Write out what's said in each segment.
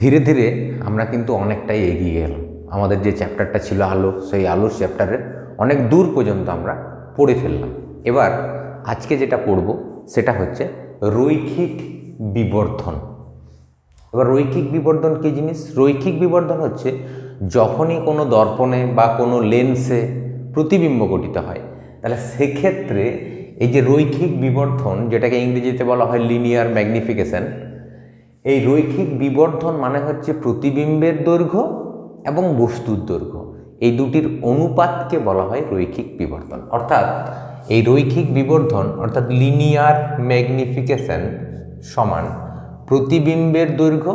ধীরে ধীরে আমরা কিন্তু অনেকটাই এগিয়ে গেলাম আমাদের যে চ্যাপ্টারটা ছিল আলো, সেই আলোর চ্যাপ্টারের অনেক দূর পর্যন্ত আমরা পড়ে ফেললাম। এবার আজকে যেটা পড়ব, সেটা হচ্ছে রৈখিক বিবর্ধন। এবার রৈখিক বিবর্ধন কী জিনিস? রৈখিক বিবর্ধন হচ্ছে যখনই কোনো দর্পণে বা কোনো লেন্সে প্রতিবিম্ব গঠিত হয়। তাহলে সেক্ষেত্রে এই যে রৈখিক বিবর্ধন, যেটাকে ইংরেজিতে বলা হয় লিনিয়ার ম্যাগনিফিকেশন এই রৈখিক বিবর্ধন মানে হচ্ছে প্রতিবিম্বের দৈর্ঘ্য এবং বস্তুর দৈর্ঘ্য। এই দুটির অনুপাতকে বলা হয় রৈখিক বিবর্ধন। অর্থাৎ এই রৈখিক বিবর্ধন, অর্থাৎ লিনিয়ার ম্যাগনিফিকেশন সমান প্রতিবিম্বের দৈর্ঘ্য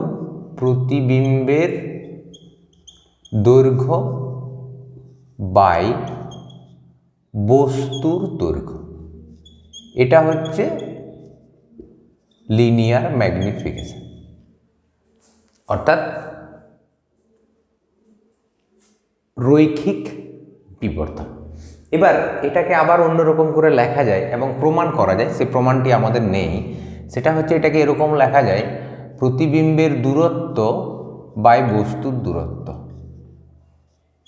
প্রতিবিম্বের দৈর্ঘ্য বাই বস্তুর দৈর্ঘ্য। এটা হচ্ছে লিনিয়ার ম্যাগনিফিকেশন অর্থাৎ রৈখিক বিবর্ধন এবার এটাকে আবার অন্যরকম করে লেখা যায় এবং প্রমাণ করা যায়, সে প্রমাণটি আমাদের নেই। সেটা হচ্ছে এটাকে এরকম লেখা যায়, প্রতিবিম্বের দূরত্ব বাই বস্তুর দূরত্ব।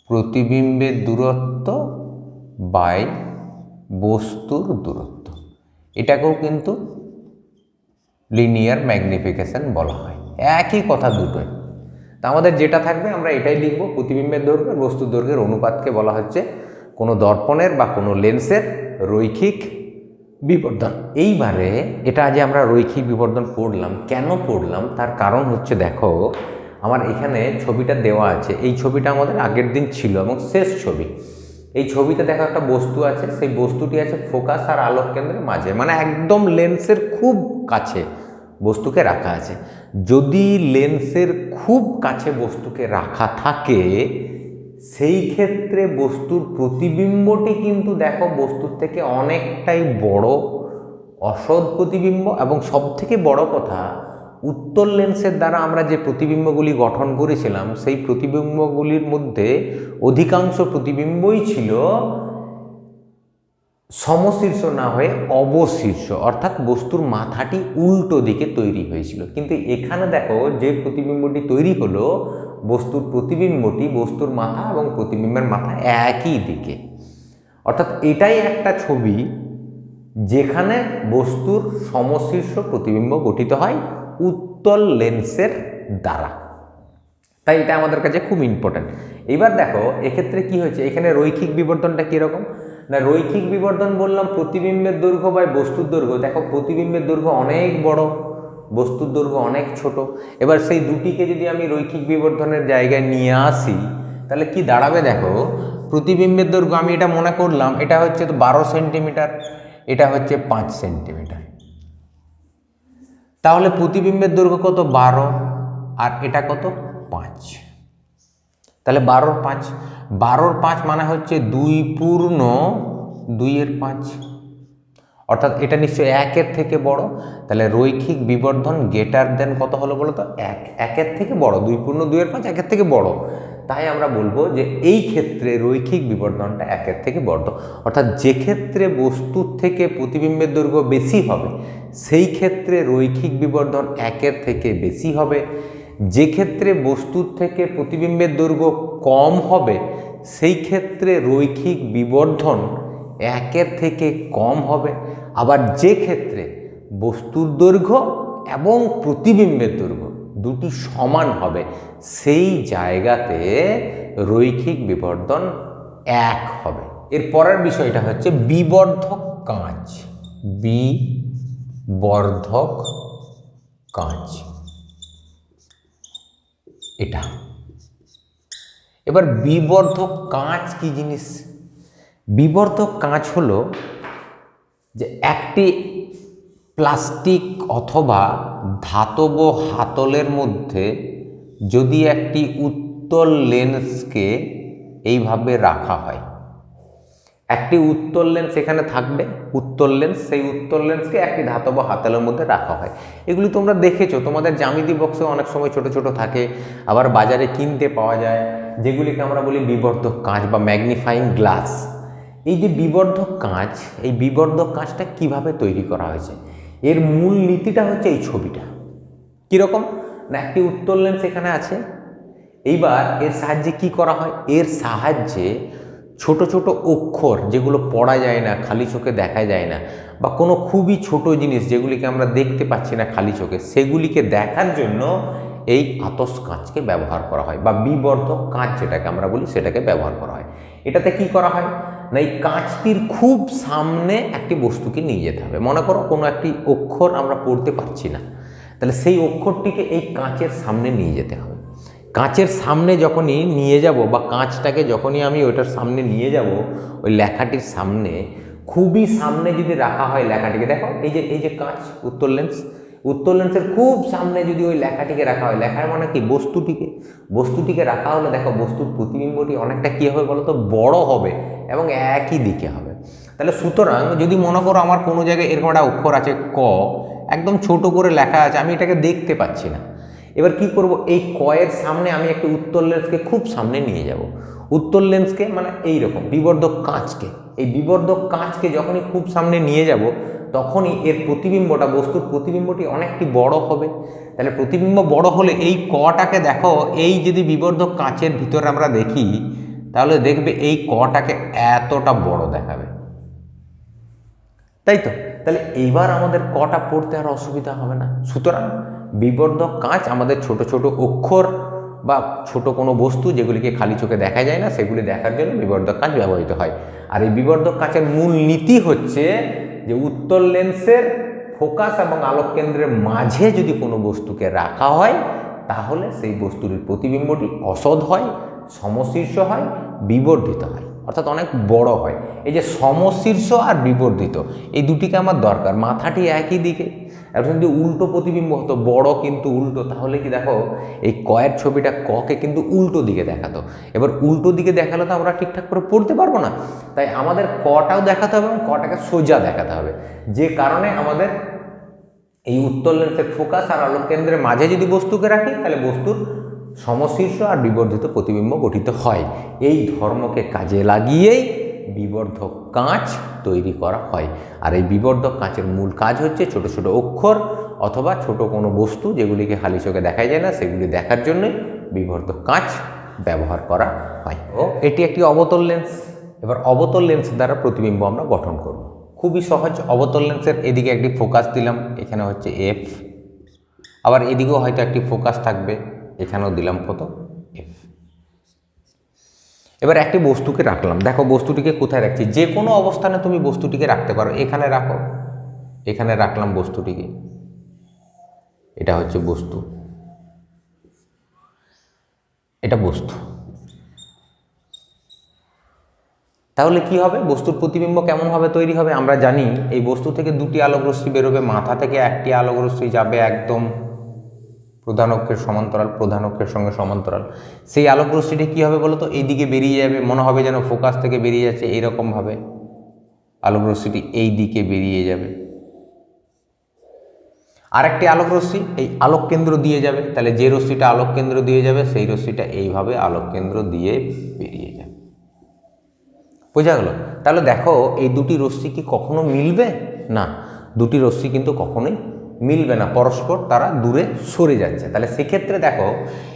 প্রতিবিম্বের দূরত্ব বাই বস্তুর দূরত্ব। এটাকেও কিন্তু লিনিয়ার ম্যাগনিফিকেশন বলা হয়। একই কথা দুটোই। তা আমাদের যেটা থাকবে, আমরা এটাই লিখব, প্রতিবিম্বের দৈর্ঘ্য বস্তুর দৈর্ঘ্যের অনুপাতকে বলা হচ্ছে কোনো দর্পণের বা কোনো লেন্সের রৈখিক বিবর্ধন। এইবারে এটা যে আমরা রৈখিক বিবর্ধন পড়লাম, কেন পড়লাম, তার কারণ হচ্ছে দেখো, আমার এখানে ছবিটা দেওয়া আছে। এই ছবিটা আমাদের আগের দিন ছিল এবং শেষ ছবি। এই ছবিতে দেখো একটা বস্তু আছে, সেই বস্তুটি আছে ফোকাস আর আলোক কেন্দ্রের মাঝে মানে একদম লেন্সের খুব কাছে বস্তুকে রাখা আছে। যদি লেন্সের খুব কাছে বস্তুকে রাখা থাকে, সেই ক্ষেত্রে বস্তুর প্রতিবিম্বটি কিন্তু দেখো বস্তুর থেকে অনেকটাই বড় অসৎ প্রতিবিম্ব। এবং সবথেকে বড় কথা উত্তর লেন্সের দ্বারা আমরা যে প্রতিবিম্বগুলি গঠন করেছিলাম, সেই প্রতিবিম্বগুলির মধ্যে অধিকাংশ প্রতিবিম্বই ছিল সমশীর্ষ না হয়ে অবশীর্ষ, অর্থাৎ বস্তুর মাথাটি উল্টো দিকে তৈরি হয়েছিল। কিন্তু এখানে দেখো যে প্রতিবিম্বটি তৈরি হলো, বস্তুর প্রতিবিম্বটি বস্তুর মাথা এবং প্রতিবিম্বের মাথা একই দিকে। অর্থাৎ এটাই একটা ছবি যেখানে বস্তুর সমশীর্ষ প্রতিবিম্ব গঠিত হয় উত্তল লেন্সের দ্বারা। তাই এটা আমাদের কাছে খুব ইম্পর্ট্যান্ট এবার দেখো, এক্ষেত্রে কি হয়েছে? এখানে রৈখিক বিবর্তনটা কীরকম? না, রৈখিক বিবর্তন বললাম, প্রতিবিম্বের দৈর্ঘ্য বা বস্তুর দৈর্ঘ্য। দেখো, প্রতিবিম্বের দৈর্ঘ্য অনেক বড়, বস্তুর দৈর্ঘ্য অনেক ছোট। এবার সেই দুটিকে যদি আমি রৈখিক বিবর্ধনের জায়গায় নিয়ে আসি, তাহলে কি দাঁড়াবে দেখো? প্রতিবিম্বের দৈর্ঘ্য আমি এটা মনে করলাম, এটা হচ্ছে তো বারো সেন্টিমিটার, এটা হচ্ছে পাঁচ সেন্টিমিটার। তাহলে প্রতিবিম্বের দৈর্ঘ্য কত? বারো, আর এটা কত? পাঁচ। তাহলে বারোর পাঁচ। বারোর পাঁচ মানে হচ্ছে দুই পূর্ণ দুইয়ের পাঁচ। অর্থাৎ এটা নিশ্চয়ই একের থেকে বড়। তাহলে রৈখিক বিবর্ধন গেটার দেন কত হলো বলো তো? এক। একের থেকে বড়। দুই পূর্ণ দুইয়ের পাঁচ একের থেকে বড়। তাই আমরা বলব যে এই ক্ষেত্রে রৈখিক বিবর্ধনটা একের থেকে বড়। অর্থাৎ যে ক্ষেত্রে বস্তুর থেকে প্রতিবিম্বের দৈর্ঘ্য বেশি হবে, সেই ক্ষেত্রে রৈখিক বিবর্ধন একের থেকে বেশি হবে। যে ক্ষেত্রে বস্তুর থেকে প্রতিবিম্বের দৈর্ঘ্য কম হবে, সেই ক্ষেত্রে রৈখিক বিবর্ধন একের থেকে কম হবে। আবার যে ক্ষেত্রে বস্তুর দৈর্ঘ্য এবং প্রতিবিম্বের দৈর্ঘ্য দুটি সমান হবে, সেই জায়গাতে রৈখিক বিবর্ধন এক হবে। এর পরের বিষয়টা হচ্ছে বিবর্ধক কাঁচ। বিবর্ধক কাঁচ। এটা। এবার বিবর্ধক কাঁচ কি জিনিস? বিবর্ধক কাঁচ হলো যে একটি প্লাস্টিক অথবা ধাতব হাতলের মধ্যে যদি একটি উত্তল লেন্সকে এইভাবে রাখা হয় একটি উত্তর লেন্স এখানে থাকবে উত্তর লেন্স সেই উত্তর লেন্সকে একটি ধাতব হাতালের মধ্যে রাখা হয়। এগুলি তোমরা দেখেছ, তোমাদের জামিতি বক্সে অনেক সময় ছোট ছোট থাকে, আবার বাজারে কিনতে পাওয়া যায়, যেগুলিকে আমরা বলি বিবর্ধক কাঁচ বা ম্যাগনিফাইং গ্লাস এই যে বিবর্ধক কাঁচ, এই বিবর্ধক কাঁচটা কীভাবে তৈরি করা হয়েছে? এর মূল নীতিটা হচ্ছে এই ছবিটা। কীরকম? না, একটি উত্তর লেন্স এখানে আছে, এইবার এর সাহায্যে কি করা হয়? এর সাহায্যে ছোট ছোট অক্ষর যেগুলো পড়া যায় না, খালি চোখে দেখা যায় না, বা কোনো খুবই ছোট জিনিস যেগুলিকে আমরা দেখতে পাচ্ছি না খালি চোখে, সেগুলিকে দেখার জন্য এই আতস কাঁচকে ব্যবহার করা হয়, বা বিবর্ধক কাঁচ যেটাকে আমরা বলি সেটাকে ব্যবহার করা হয়। এটাতে কি করা হয়? না, এই কাঁচটির খুব সামনে একটি বস্তুকে নিয়ে যেতে হবে। মনে করো কোনো একটি অক্ষর আমরা পড়তে পারছি না, তাহলে সেই অক্ষরটিকে এই কাঁচের সামনে নিয়ে যেতে হবে। কাঁচের সামনে যখনই নিয়ে যাব বা কাঁচটাকে যখনই আমি ওইটার সামনে নিয়ে যাব, ওই লেখাটির সামনে, খুবই সামনে যদি রাখা হয় লেখাটিকে, দেখো এই যে এই যে কাঁচ উত্তর লেন্স উত্তর লেন্সের খুব সামনে যদি ওই লেখাটিকে রাখা হয়, লেখার মানে কি? বস্তুটিকে। বস্তুটিকে রাখা হলে দেখো বস্তুর প্রতিবিম্বটি অনেকটা কী হবে বলো তো বড় হবে এবং একই দিকে হবে। তাহলে সুতরাং যদি মনে করো আমার কোনো জায়গায় এরকম একটা অক্ষর আছে ক, একদম ছোট করে লেখা আছে, আমি এটাকে দেখতে পাচ্ছি না। এবার কি করব? এই কয়ের সামনে আমি একটা উত্তর লেন্সকে খুব সামনে নিয়ে যাব। উত্তর লেন্সকে মানে এই রকম বিবর্ধক কাঁচকে। এই বিবর্ধক কাঁচকে যখনই খুব সামনে নিয়ে যাব, তখনই এর প্রতিবিম্বটা, বস্তুর প্রতিবিম্বটি অনেকটি বড় হবে। তাহলে প্রতিবিম্ব বড় হলে এই কটাকে দেখো, এই যদি বিবর্ধক কাঁচের ভিতরে আমরা দেখি, তাহলে দেখবে এই কটাকে এতটা বড় দেখাবে। তাই তো? তাহলে এইবার আমাদের কটা পড়তে আর অসুবিধা হবে না। সুতরাং বিবর্ধক কাঁচ আমাদের ছোট ছোট অক্ষর বা ছোট কোনো বস্তু যেগুলিকে খালি চোখে দেখা যায় না, সেগুলি দেখার জন্য বিবর্ধক কাঁচ ব্যবহৃত হয়। আর এই বিবর্ধক কাঁচের মূল নীতি হচ্ছে যে উত্তর লেন্সের ফোকাস এবং আলোক কেন্দ্রের মাঝে যদি কোনো বস্তুকে রাখা হয়, তাহলে সেই বস্তুটির প্রতিবিম্বটি অসৎ হয়, সমশীর্ষ হয়, বিবর্ধিত হয়। অর্থাৎ অনেক বড় হয়। এই যে সমশীর্ষ আর বিবর্ধিত, এই দুটিকে আমার দরকার। মাথাটি একই দিকে। এখন যদি উল্টো প্রতিবিম্ব হতো, বড় কিন্তু উল্টো, তাহলে কি দেখো, এই কয়ের ছবিটা ককে কিন্তু উল্টো দিকে দেখাতো। এবার উল্টো দিকে দেখালে তো আমরা ঠিকঠাক করে পড়তে পারব না। তাই আমাদের কটাও দেখাতে হবে এবং কটাকে সোজা দেখাতে হবে। যে কারণে আমাদের এই উত্তর লেন্সের ফোকাস আর আলোক কেন্দ্রের মাঝে যদি বস্তুকে রাখি, তাহলে বস্তুর সমশীর্ষ আর বিবর্ধিত প্রতিবিম্ব গঠিত হয়। এই ধর্মকে কাজে লাগিয়েই বিবর্ধক কাঁচ তৈরি করা হয়। আর এই বিবর্ধক কাঁচের মূল কাজ হচ্ছে ছোট ছোট অক্ষর অথবা ছোট কোনো বস্তু যেগুলিকে খালি চোখে দেখা যায় না, সেগুলি দেখার জন্যই বিবর্ধক কাঁচ ব্যবহার করা হয়। ও, এটি একটি অবতল লেন্স। এবার অবতল লেন্স দ্বারা প্রতিবিম্ব আমরা গঠন করব। খুবই সহজ, অবতল লেন্সের এদিকে একটি ফোকাস দিলাম, এখানে হচ্ছে এফ আবার এদিকেও হয়তো একটি ফোকাস থাকবে। এখানেও দিলাম কত? এফ এবার একটি বস্তুকে রাখলাম। দেখো বস্তুটিকে কোথায় রাখছি? যে কোনো অবস্থানে তুমি বস্তুটিকে রাখতে পারো। এখানে রাখো। এখানে রাখলাম বস্তুটিকে। এটা হচ্ছে বস্তু। এটা বস্তু। তাহলে কি হবে? বস্তুর প্রতিবিম্ব কেমনভাবে তৈরি হবে? আমরা জানি এই বস্তু থেকে দুটি আলোক রশ্মি বেরোবে, মাথা থেকে একটি আলোক রশ্মি যাবে একদম প্রধান অক্ষের সমান্তরাল, প্রধান অক্ষের সঙ্গে সমান্তরাল। সেই আলোক রশ্মিটি কী হবে বলো তো এইদিকে বেরিয়ে যাবে, মনে হবে যেন ফোকাস থেকে বেরিয়ে যাচ্ছে এইরকমভাবে আলোক রশ্মিটি এই দিকে বেরিয়ে যাবে। আরেকটি আলোক রশ্মি এই আলোক কেন্দ্র দিয়ে যাবে। তাহলে যে রশ্মিটা আলোক কেন্দ্র দিয়ে যাবে, সেই রশ্মিটা এইভাবে আলোক কেন্দ্র দিয়ে বেরিয়ে যাবে। বোঝা গেল? তাহলে দেখো, এই দুটি রশ্মি কি কখনো মিলবে? না, দুটি রশ্মি কিন্তু কখনোই মিলবে না, পরস্পর তারা দূরে সরে যাচ্ছে। তাহলে সেক্ষেত্রে দেখো,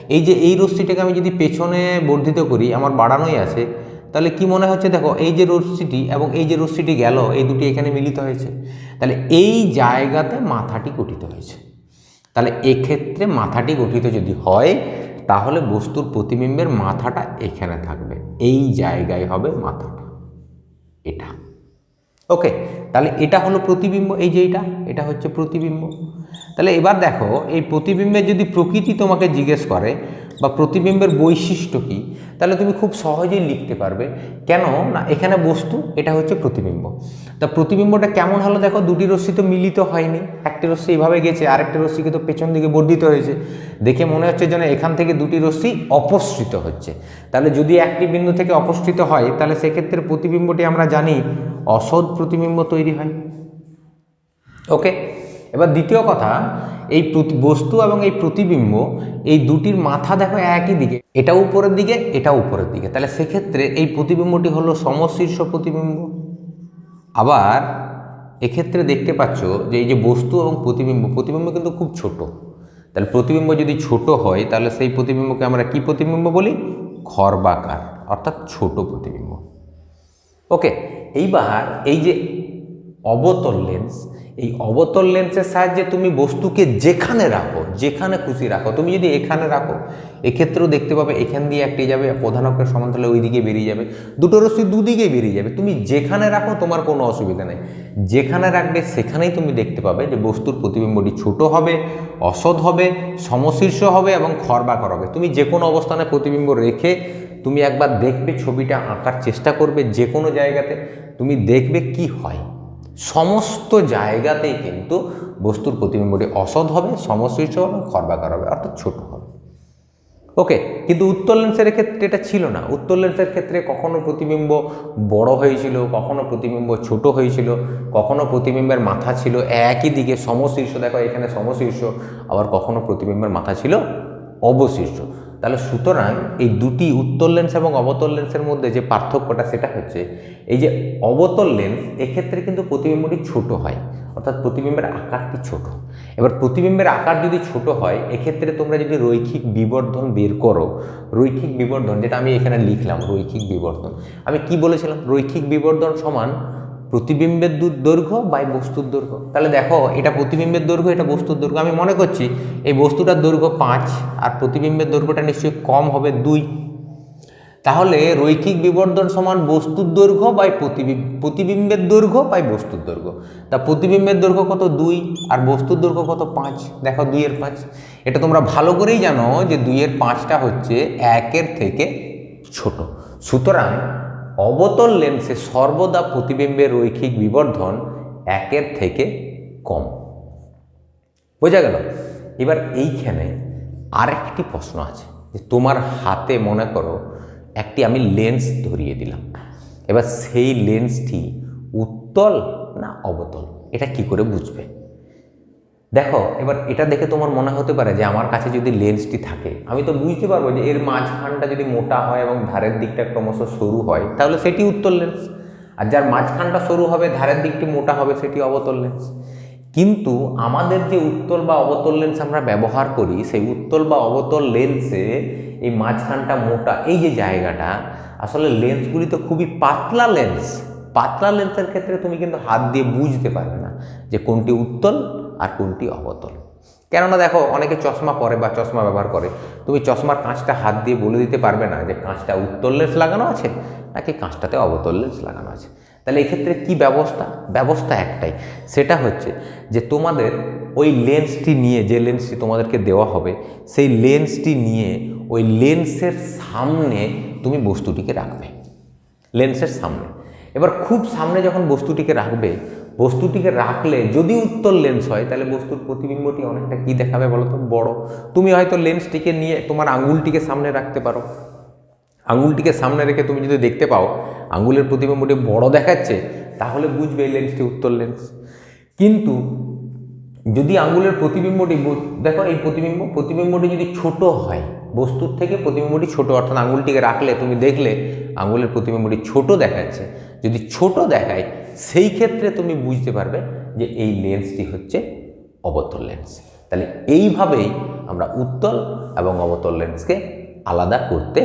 এই যে এই রশ্মিটাকে আমি যদি পেছনে বর্ধিত করি, আমার বাড়ানোই আছে, তাহলে কি মনে হচ্ছে দেখো, এই যে রশ্মিটি এবং এই যে রশ্মিটি গেল, এই দুটি এখানে মিলিত হয়েছে। তাহলে এই জায়গাতে মাথাটি গঠিত হয়েছে। তাহলে এক্ষেত্রে মাথাটি গঠিত যদি হয়, তাহলে বস্তুর প্রতিবিম্বের মাথাটা এখানে থাকবে। এই জায়গায় হবে মাথাটা। এটা। ওকে তাহলে এটা হলো প্রতিবিম্ব, এই যে এটা এটা হচ্ছে প্রতিবিম্ব। তাহলে এবার দেখো, এই প্রতিবিম্বের যদি প্রকৃতি তোমাকে জিজ্ঞেস করে বা প্রতিবিম্বের বৈশিষ্ট্য কী, তাহলে তুমি খুব সহজেই লিখতে পারবে। কেন? না, এখানে বস্তু, এটা হচ্ছে প্রতিবিম্ব। তা প্রতিবিম্বটা কেমন হলো দেখো, দুটি রশ্মি তো মিলিত হয়নি। একটি রশ্মি এভাবে গেছে, আরেকটি রশ্মি কিন্তু পেছন দিকে বর্ধিত হয়েছে। দেখে মনে হচ্ছে যেন এখান থেকে দুটি রশ্মি অপসৃত হচ্ছে। তাহলে যদি একটি বিন্দু থেকে অপসৃত হয়, তাহলে সেক্ষেত্রে প্রতিবিম্বটি আমরা জানি অসৎ প্রতিবিম্ব তৈরি হয়। ওকে? এবার দ্বিতীয় কথা এই বস্তু এবং এই প্রতিবিম্ব, এই দুটির মাথা দেখো একই দিকে। এটা উপরের দিকে, এটা উপরের দিকে। তাহলে সেক্ষেত্রে এই প্রতিবিম্বটি হলো সমশীর্ষ প্রতিবিম্ব। আবার এক্ষেত্রে দেখতে পাচ্ছ যে এই যে বস্তু এবং প্রতিবিম্ব প্রতিবিম্ব কিন্তু খুব ছোট। তাহলে প্রতিবিম্ব যদি ছোট হয়, তাহলে সেই প্রতিবিম্বকে আমরা কি প্রতিবিম্ব বলি? খর্বাকার, অর্থাৎ ছোট প্রতিবিম্ব। ওকে, এইবার এই যে অবতল লেন্স এই অবতল লেন্সের সাহায্যে তুমি বস্তুকে যেখানে রাখো, যেখানে খুশি রাখো, তুমি যদি এখানে রাখো, এক্ষেত্রেও দেখতে পাবে এখান দিয়ে একটি যাবে, প্রধান অক্ষের সমান্তরালে ওই দিকে বেরিয়ে যাবে দুটো রশ্মি দুদিকে বেরিয়ে যাবে। তুমি যেখানে রাখো তোমার কোনো অসুবিধা নেই। যেখানে রাখবে সেখানেই তুমি দেখতে পাবে যে বস্তুর প্রতিবিম্বটি ছোট হবে, অসৎ হবে, সমশীর্ষ হবে এবং খরবাকর হবে। তুমি যে কোনো অবস্থানে প্রতিবিম্ব রেখে তুমি একবার দেখবে ছবিটা আঁকার চেষ্টা করবে যে কোনো জায়গাতে। তুমি দেখবে কি হয়। সমস্ত জায়গাতেই কিন্তু বস্তুর প্রতিবিম্বটি অসৎ হবে সমশীর্ষ হবে, খর্বাকার হবে, অর্থাৎ ছোট হবে। ওকে, কিন্তু উত্তর লেন্সের ক্ষেত্রে এটা ছিল না। উত্তর লেন্সের ক্ষেত্রে কখনো প্রতিবিম্ব বড় হয়েছিল, কখনো প্রতিবিম্ব ছোট হয়েছিল, কখনো প্রতিবিম্বের মাথা ছিল একই দিকে সমশীর্ষ দেখো, এখানে সমশীর্ষ আবার কখনো প্রতিবিম্বের মাথা ছিল অবশীর্ষ তাহলে সুতরাং এই দুটি উত্তর লেন্স এবং অবতল লেন্সের মধ্যে যে পার্থক্যটা সেটা হচ্ছে, এই যে অবতল লেন্স এক্ষেত্রে কিন্তু প্রতিবিম্বটি ছোট হয়, অর্থাৎ প্রতিবিম্বের আকারটি ছোট। এবার প্রতিবিম্বের আকার যদি ছোট হয়, এক্ষেত্রে তোমরা যদি রৈখিক বিবর্ধন বের করো, রৈখিক বিবর্ধন, যেটা আমি এখানে লিখলাম রৈখিক বিবর্ধন, আমি কি বলেছিলাম? রৈখিক বিবর্ধন সমান প্রতিবিম্বের দূর দৈর্ঘ্য বাই বস্তুর দৈর্ঘ্য। তাহলে দেখো, এটা প্রতিবিম্বের দৈর্ঘ্য, এটা বস্তুর দৈর্ঘ্য। আমি মনে করছি এই বস্তুটার দৈর্ঘ্য পাঁচ আর প্রতিবিম্বের দৈর্ঘ্যটা নিশ্চয়ই কম হবে দুই। তাহলে রৈখিক বিবর্ধন সমান বস্তুর দৈর্ঘ্য বাই প্রতিবিম্ব প্রতিবিম্বের দৈর্ঘ্য বাই বস্তুর দৈর্ঘ্য। তা প্রতিবিম্বের দৈর্ঘ্য কত দুই আর বস্তুর দৈর্ঘ্য কত পাঁচ? দেখো দুইয়ের পাঁচ। এটা তোমরা ভালো করেই জানো যে দুইয়ের পাঁচটা হচ্ছে একের থেকে ছোট। সুতরাং অবতল লেন্সে সর্বদা প্রতিবিম্বের রৈখিক বিবর্ধন একের থেকে কম। বোঝা গেল? এবার এইখানে আরেকটি প্রশ্ন আছে যে তোমার হাতে মনে করো একটি আমি লেন্স ধরিয়ে দিলাম। এবার সেই লেন্সটি উত্তল না অবতল? এটা কি করে বুঝবে? দেখো, এবার এটা দেখে তোমার মনে হতে পারে যে আমার কাছে যদি লেন্সটি থাকে, আমি তো বুঝতে পারব যে এর মাঝখানটা যদি মোটা হয় এবং ধারের দিকটা ক্রমশ সরু হয়, তাহলে সেটি উত্তল লেন্স আর যার মাঝখানটা সরু হবে, ধারের দিকটি মোটা হবে, সেটি অবতল লেন্স কিন্তু আমাদের যে উত্তল বা অবতল লেন্স আমরা ব্যবহার করি, সেই উত্তল বা অবতল লেন্সে এই মাঝখানটা মোটা, এই যে জায়গাটা, আসলে লেন্সগুলি তো খুবই পাতলা লেন্স পাতলা লেন্সের ক্ষেত্রে তুমি কিন্তু হাত দিয়ে বুঝতে পারবে না যে কোনটি উত্তল আর কোনটি অবতল? কেননা দেখো, অনেকে চশমা পরে বা চশমা ব্যবহার করে। তুমি চশমার কাঁচটা হাত দিয়ে বলে দিতে পারবে না যে কাঁচটা উত্তল লেন্স লাগানো আছে নাকি কাঁচটাতে অবতল লেন্স লাগানো আছে। তাহলে এক্ষেত্রে কি ব্যবস্থা? ব্যবস্থা একটাই। সেটা হচ্ছে যে তোমাদের ওই লেন্সটি নিয়ে, যে লেন্সটি তোমাদেরকে দেওয়া হবে, সেই লেন্সটি নিয়ে, ওই লেন্সের সামনে তুমি বস্তুটিকে রাখবে। লেন্সের সামনে। এবার খুব সামনে যখন বস্তুটিকে রাখবে বস্তুটিকে রাখলে, যদি উত্তর লেন্স হয়, তাহলে বস্তুর প্রতিবিম্বটি অনেকটা কি দেখাবে বলো তো বড়। তুমি হয়তো লেন্সটিকে নিয়ে, তোমার আঙুলটিকে সামনে রাখতে পারো। আঙুলটিকে সামনে রেখে তুমি যদি দেখতে পাও আঙুলের প্রতিবিম্বটি বড় দেখাচ্ছে, তাহলে বুঝবে লেন্সটি উত্তর লেন্স কিন্তু যদি আঙুলের প্রতিবিম্বটি দেখো এই প্রতিবিম্ব, প্রতিবিম্বটি যদি ছোট হয়, বস্তুর থেকে প্রতিবিম্বটি ছোট, অর্থাৎ আঙুলটিকে রাখলে তুমি দেখলে আঙুলের প্রতিবিম্বটি ছোট দেখাচ্ছে। যদি ছোট দেখায় সেই ক্ষেত্রে তুমি বুঝতে পারবে যে এই লেন্সটি হচ্ছে অবতল লেন্স তাহলে এইভাবেই আমরা উত্তল এবং অবতল লেন্সকে আলাদা করতে